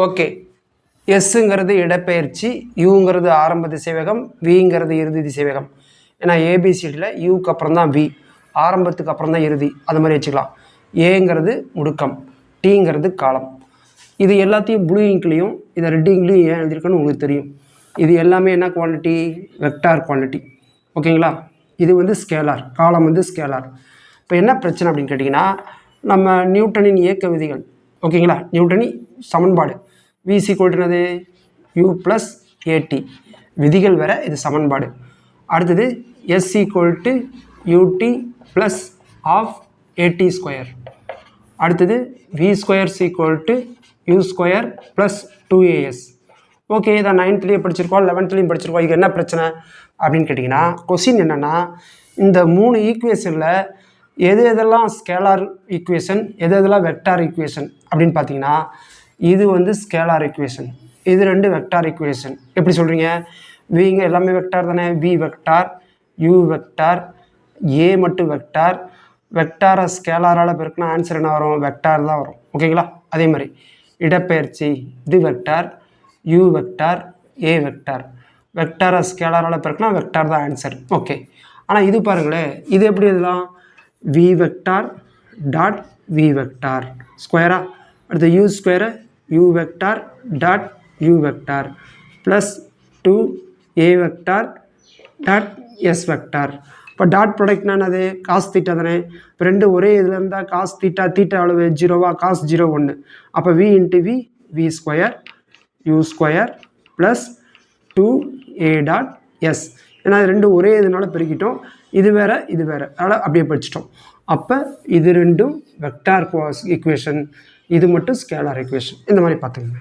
Okay. எஸ்ஸுங்கிறது இடப்பெயர்ச்சி யூங்கிறது ஆரம்ப திசைவேகம் விங்கிறது இறுதி திசைவேகம். ஏன்னா ஏபிசிடியில் யூக்கு அப்புறம் தான் வி ஆரம்பத்துக்கு அப்புறம் தான் இறுதி. அது மாதிரி வச்சுக்கலாம். ஏங்கிறது முடுக்கம். டீங்கிறது காலம். இது எல்லாத்தையும் ப்ளூ இங்க்லேயும் இதை ரெட் இங்க்லேயும் ஏன் எழுதியிருக்குன்னு உங்களுக்கு தெரியும். இது எல்லாமே என்ன குவான்டிட்டி வெக்டார் குவான்டிட்டி ஓகேங்களா? இது வந்து ஸ்கேலார் காலம் வந்து ஸ்கேலார் இப்போ என்ன பிரச்சனை அப்படின்னு கேட்டிங்கன்னா நம்ம நியூட்டனின் இயக்க விதிகள். ஓகேங்களா? நியூட்டனி சமன்பாடு. விசி கொள்றது யூ ப்ளஸ் ஏடி விதிகள் வர இது சமன்பாடு. அடுத்தது S equal to UT plus half AT square அடுத்தது V square equal to U square plus two AS okay இதை நைன்த்லேயும் படிச்சிருக்கோம் லெவன்த்துலேயும் படிச்சிருக்கோம் இது என்ன பிரச்சனை? அப்படின்னு கேட்டிங்கன்னா கொஸ்டின் என்னென்னா இந்த மூணு ஈக்குவேஷனில் எது எதெல்லாம் ஸ்கேலார் ஈக்குவேஷன் எது எதெல்லாம் வெக்டார் ஈக்குவேஷன் அப்படின்னு பார்த்தீங்கன்னா இது வந்து ஸ்கேலார் ஈக்குவேஷன் இது ரெண்டு வெக்டார் ஈக்குவேஷன் எப்படி சொல்கிறீங்க விங்க எல்லாமே வெக்டார் தானே. V vector U vector A மட்டும் வெக்டார் வெக்டாரை ஸ்கேலாரால் பெருக்கினா ஆன்சர் என்ன வரும்? வெக்டார் தான் வரும். ஓகேங்களா அதே மாதிரி. இடப்பெயர்ச்சி இது vector U vector A vector வெக்டாரை ஸ்கேலாரால் பெருக்கினா வெக்டார் தான் ஆன்சர் ஓகே ஆனால் இது பாருங்களேன் இது எப்படி இதெல்லாம் V vector dot V vector ஸ்கொயரா அடுத்து யூ ஸ்கொயரை U vector dot U vector plus two A vector dot S vector இப்போ டாட் ப்ராடக்ட்னா என்னது? காஸ் தீட்டா தானே. இப்போ ரெண்டு ஒரே இதில் இருந்தால் காஸ் தீட்டா தீட்டா அளவு ஜீரோவா காஸ் ஜீரோ ஒன்று அப்போ V into V V square U square plus two A dot S ஏன்னா இது ரெண்டும் ஒரே இதனால பெருக்கிட்டோம் இது வேறு இது வேறு. அதனால் அப்படியே படிச்சிட்டோம். அப்போ இது ரெண்டும் வெக்டார் ஈக்குவேஷன் இது மட்டும் ஸ்கேலார் ஈக்குவேஷன் இந்த மாதிரி பார்த்துக்கோங்க.